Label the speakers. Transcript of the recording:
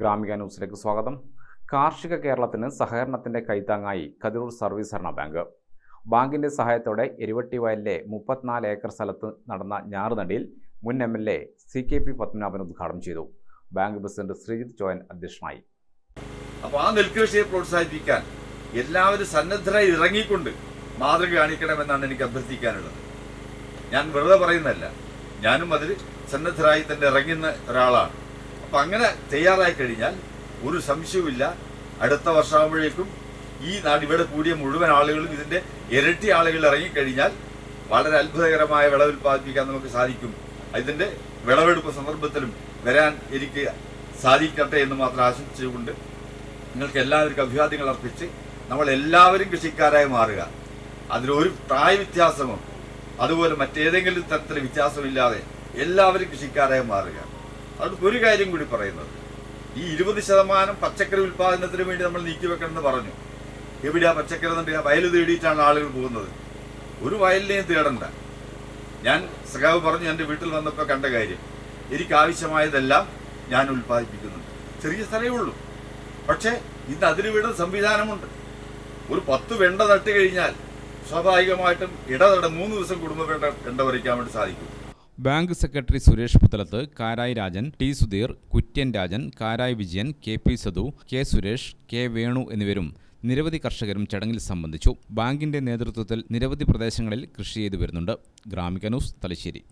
Speaker 1: ഗ്രാമിക ന്യൂസിലേക്ക് സ്വാഗതം. കാർഷിക കേരളത്തിന് സഹകരണത്തിന്റെ കൈത്താങ്ങായി കതിരൂർ സർവീസ് സഹകരണ ബാങ്ക്. ബാങ്കിന്റെ സഹായത്തോടെ എരുവട്ടി വയലിലെ മുപ്പത്തിനാല് ഏക്കർ സ്ഥലത്ത് നടന്ന ഞാറുനടിയിൽ മുൻ M L A C K P Padmanabhan ഉദ്ഘാടനം ചെയ്തു. ബാങ്ക് പ്രസിഡന്റ് ശ്രീജിത്ത് ചോയൻ അധ്യക്ഷനായി.
Speaker 2: അപ്പോൾ ആ നെൽകൃഷിയെ പ്രോത്സാഹിപ്പിക്കാൻ എല്ലാവരും സന്നദ്ധരായി ഇറങ്ങിക്കൊണ്ട് മാതൃക കാണിക്കണമെന്നാണ് എനിക്ക് അഭ്യർത്ഥിക്കാനുള്ളത്. ഞാൻ വെറുതെ പറയുന്നതല്ല. ഞാനും അതിൽ സന്നദ്ധരായി തന്നെ ഇറങ്ങുന്ന ഒരാളാണ്. അപ്പൊ അങ്ങനെ തയ്യാറായി കഴിഞ്ഞാൽ ഒരു സംശയവുമില്ല. അടുത്ത വർഷമാകുമ്പോഴേക്കും ഈ നാട് ഇവിടെ കൂടിയ മുഴുവൻ ആളുകളും ഇതിന്റെ ഇരട്ടി ആളുകൾ ഇറങ്ങിക്കഴിഞ്ഞാൽ വളരെ അത്ഭുതകരമായ വിളവ് ഉൽപ്പാദിപ്പിക്കാൻ നമുക്ക് സാധിക്കും. ഇതിന്റെ വിളവെടുപ്പ് സന്ദർഭത്തിലും വരാൻ എനിക്ക് സാധിക്കട്ടെ എന്ന് മാത്രം ആശംസിച്ചുകൊണ്ട് നിങ്ങൾക്ക് എല്ലാവർക്കും അഭിവാദ്യങ്ങൾ അർപ്പിച്ച് നമ്മൾ എല്ലാവരും കൃഷിക്കാരായി മാറുക. അതിലൊരു പ്രായ വ്യത്യാസമോ അതുപോലെ മറ്റേതെങ്കിലും തരത്തിലെ വ്യത്യാസമില്ലാതെ എല്ലാവരും കൃഷിക്കാരായി മാറുക. അതുകൊണ്ട് ഒരു കാര്യം കൂടി പറയുന്നത്. ഈ ഇരുപത് ശതമാനം പച്ചക്കറി ഉൽപാദനത്തിന് വേണ്ടി നമ്മൾ നീക്കിവെക്കണമെന്ന് പറഞ്ഞു. എവിടെയാ പച്ചക്കറി എന്നുണ്ടെങ്കിൽ വയൽ തേടിയിട്ടാണ് ആളുകൾ പോകുന്നത്. ഒരു വയലിനെയും തേടണ്ട. ഞാൻ സഖാവ് പറഞ്ഞു എന്റെ വീട്ടിൽ വന്നപ്പോൾ കണ്ട കാര്യം. എനിക്ക് ആവശ്യമായതെല്ലാം ഞാൻ ഉൽപ്പാദിപ്പിക്കുന്നുണ്ട്. ചെറിയ സ്ഥലമേ ഉള്ളൂ. പക്ഷേ ഇന്ന് അതിന് വീട് സംവിധാനമുണ്ട്. ഒരു പത്ത് വെണ്ട നട്ട് കഴിഞ്ഞാൽ സ്വാഭാവികമായിട്ടും ഇടതട മൂന്ന് ദിവസം കുടുംബ വെണ്ട വെണ്ട പറിക്കാൻ വേണ്ടി സാധിക്കും.
Speaker 1: Bank secretary Suresh Puthalath Karayi Rajan T Sudheer Kuttyan Rajan Karayi Vijayan K P Sathu K Suresh K Venu എന്നിവരും നിരവധി കർഷകരും ചടങ്ങിൽ സംബന്ധിച്ചു. ബാങ്കിന്റെ നേതൃത്വത്തിൽ നിരവധി പ്രദേശങ്ങളിൽ കൃഷി ചെയ്തു വരുന്നുണ്ട്. ഗ്രാമിക ന്യൂസ് തലശ്ശേരി.